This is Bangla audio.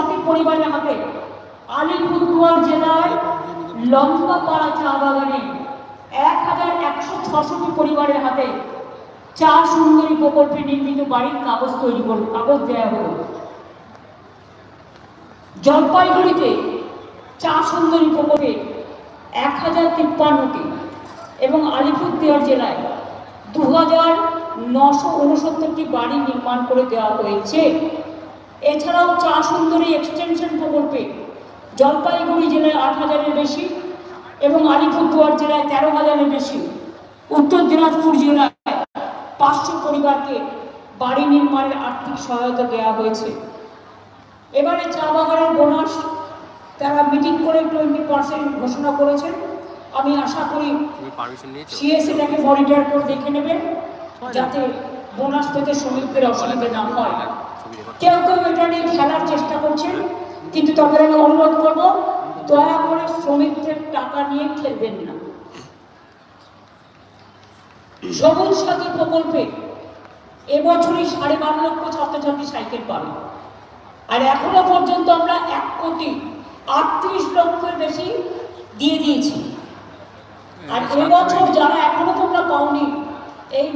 ছটি পরিবারের হাতে আলিপুরদুয়ার জেলায় লম্বাপাড়া চা বাগানে এক হাজার একশো ছষট্টি পরিবারের হাতে চা সুন্দরী প্রকল্পে নির্মিত বাড়ির কাগজ তৈরি করল কাগজ দেওয়া হলো। জলপাইগুড়িতে চা সুন্দরী প্রকল্পে এক হাজার তিপ্পান্নটি এবং আলিপুরদুয়ার জেলায় দু হাজার নশো উনসত্তরটি বাড়ি নির্মাণ করে দেওয়া হয়েছে। এছাড়াও চা সুন্দরী এক্সটেনশন প্রকল্পে জলপাইগুড়ি জেলায় আট হাজারের বেশি এবং আলিপুরদুয়ার জেলায় তেরো হাজারের বেশি। উত্তর দিনাজপুর জেলায় পাঁচশো পরিবারকে বাড়ি নির্মাণের আর্থিক সহায়তা দেওয়া হয়েছে। এবারে চা বাগানের বোনাস তারা মিটিং করে টোয়েন্টি পার্সেন্ট ঘোষণা করেছেন। আমি আশা করি নিয়েছো? মনিটর করে দেখে নেবেন যাতে বোনাস পেতে শ্রমিকদের অসুবিধা না হয়। কেউ কেউ এটা নিয়ে খেলার চেষ্টা করছেন কিন্তু তাদের আমি অনুরোধ করব দয়া করে শ্রমিকদের টাকা নিয়ে খেলবেন না। সবুজ সাথী প্রকল্পে এবছরই সাড়ে বারো লক্ষ ছাত্রছাত্রী সাইকেল পাবে। আর এখনও পর্যন্ত আমরা এক কোটি আটত্রিশ লক্ষের বেশি দিয়ে দিয়েছি। আর এবছর যারা এখনও তোমরা পাওনি এই